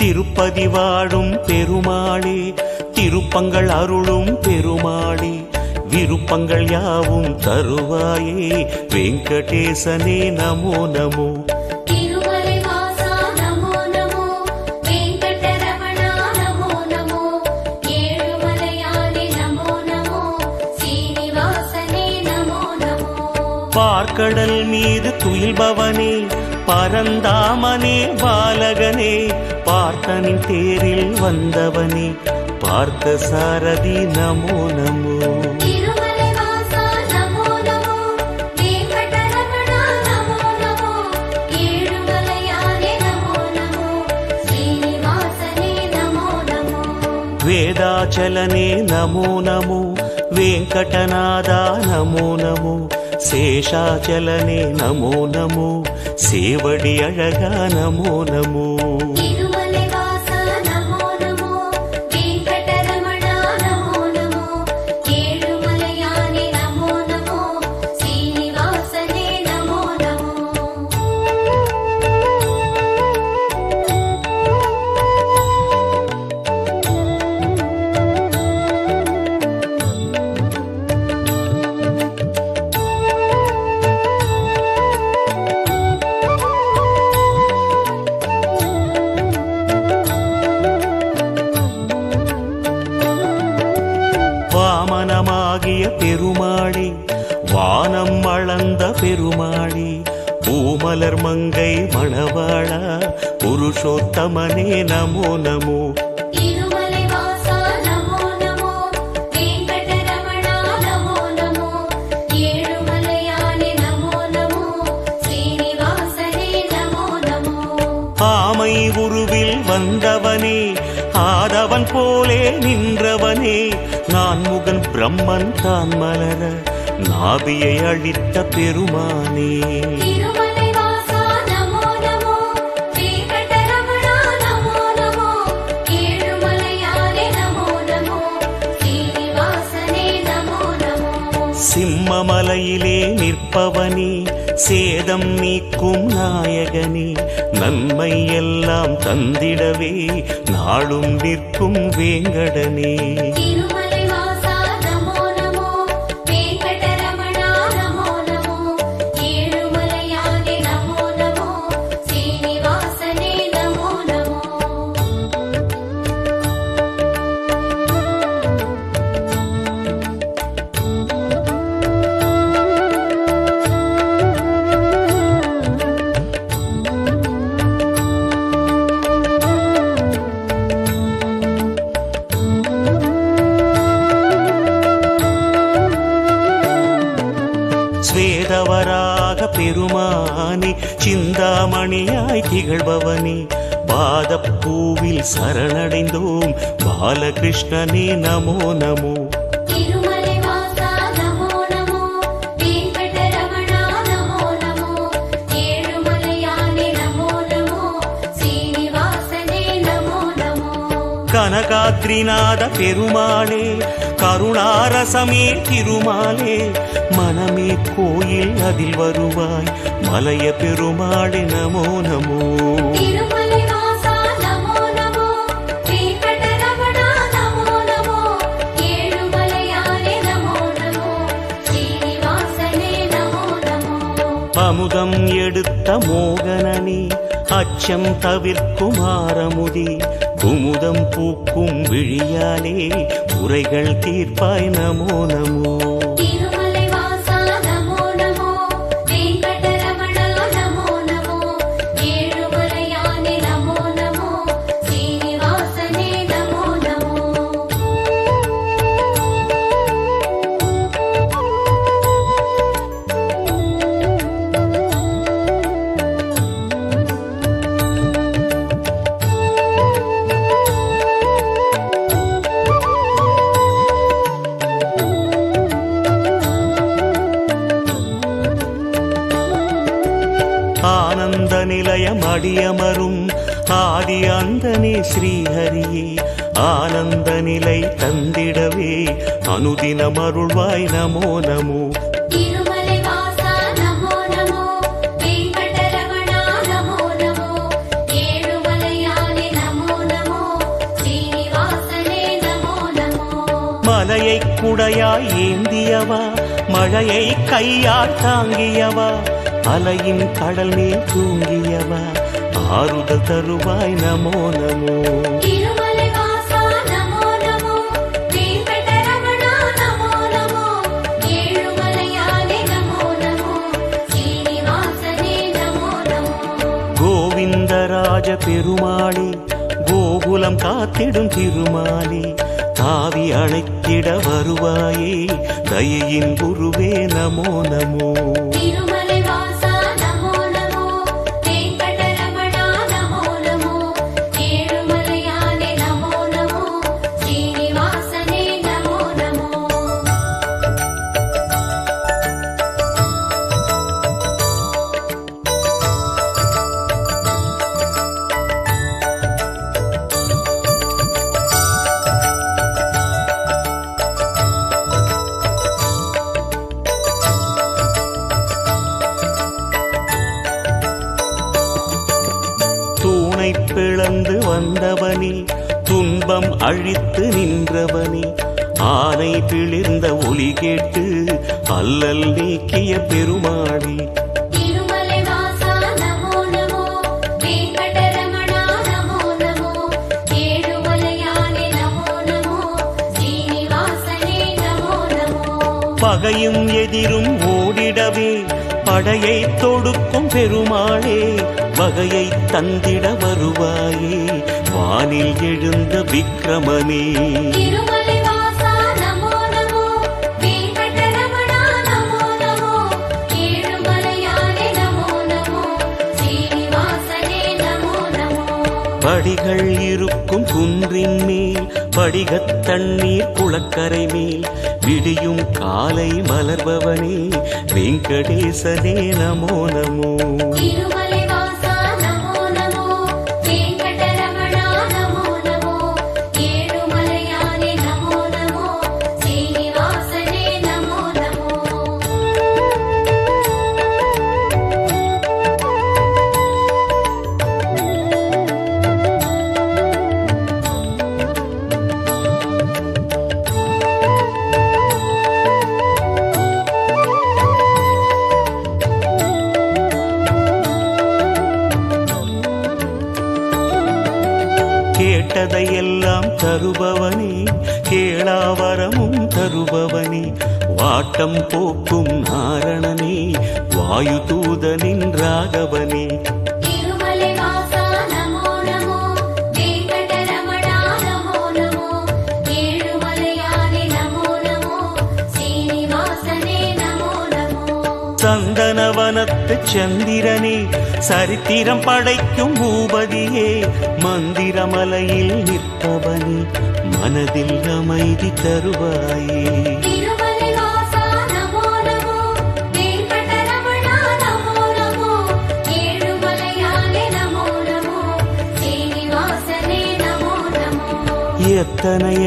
திருப்பதி வாழும் பெருமாளே திருப்பங்கள் அருளும் பெருமாளே விருப்பங்கள் யாவும் தருவாயே வெங்கடேசனே நமோ நமோ. பார்க்கடல் மீது துயில்பவனே பரந்தாமனே பாலகனே பார்த்தனின் தேரில் வந்தவனே பார்த்த சாரதி நமோ நமோ వేదాచలనే నమో నమో వెంకటనాదా నమో నమో శేషాచలనే నమో నమో సేవడి అడగా నమో నమో வாமனமாகிய பெருமாளே வானம் அளந்த பெருமாளே பூமலர் மங்கை மணவாளா புருஷோத்தமனே நமோ நமோ. ஆமை உருவில் வந்தவனே ஆதவன் போலே நின்றவனே நான் முகன் பிரம்மன் தான் மலர நாபியை அழித்த பெருமானே. சிம்மமலையிலே நிற்பவனே சேதம் நீக்கும் நாயகனே. நன்மை எல்லாம் தந்திடவே நாளும் நிற்கும் வேங்கடனே. பெருமானே சிந்தாமணியாய் திகழ்பவனே பாதப்பூவில் சரணடைந்தோம் பாலகிருஷ்ணனே நமோ நமோ. கனகாத்ரிநாத பெருமாளே கருணாரசமே திருமாலே மனமே கோயில் அதில் வருவாய். மலைய பெருமாளே நமோ நமோ. அமுதம் எடுத்த மோகனனே அச்சம் தவிர்க்கும் ஆரமுதி. குமுதம் பூக்கும் விழியாலே குறைகள் தீர்ப்பாய் நமோ நமோ. ஆடியமரும் ஆதி அந்தனே ஸ்ரீஹரியே. ஆனந்த நிலை தந்திடவே அனுதினம் அருள்வாய் நமோ நமோ. மலையை குடையாய் ஏந்தியவா மழையை கையால் தாங்கியவா அலையின் கடல் மேல் தூங்கியவா. ஆறுதல் தருவாய் நமோ நமோ. கோவிந்தராஜ பெருமாளே கோகுலம் காத்திடும் திருமாலே தாவி அழைத்திட வருவாயே தயையின் குருவே நமோ நமோ. வந்தவனே துன்பம் அழித்து நின்றவனே. ஆனை பிளிர்ந்த ஒலி கேட்டு அல்லல் நீக்கிய பெருமாளே பகையும் எதிரும் ஓடிடவே படையை தொடுக்கும் பெருமாளே வகையை தந்திட வருவாயே. வானில் எழுந்த விக்கிரமனே படிகள் இருக்கும் குன்றின் மேல் படிகத் தண்ணீர் குளக்கரை மேல் விடியும் காலை மலர்பவனே வெங்கடேசனே நமோ நமோ. கேட்டதையெல்லாம் தருபவனே கேளாவரமும் தருபவனே. வாட்டம் போக்கும் நாரணனே வாயு தூதனின் ராகவனே. சந்தனவனத்து சந்திரனே சரித்திரம் படைக்கும் பூபதியே மந்திரமலையில் நிற்பவனே மனதில் அமைதி தருவாயே. எத்தனை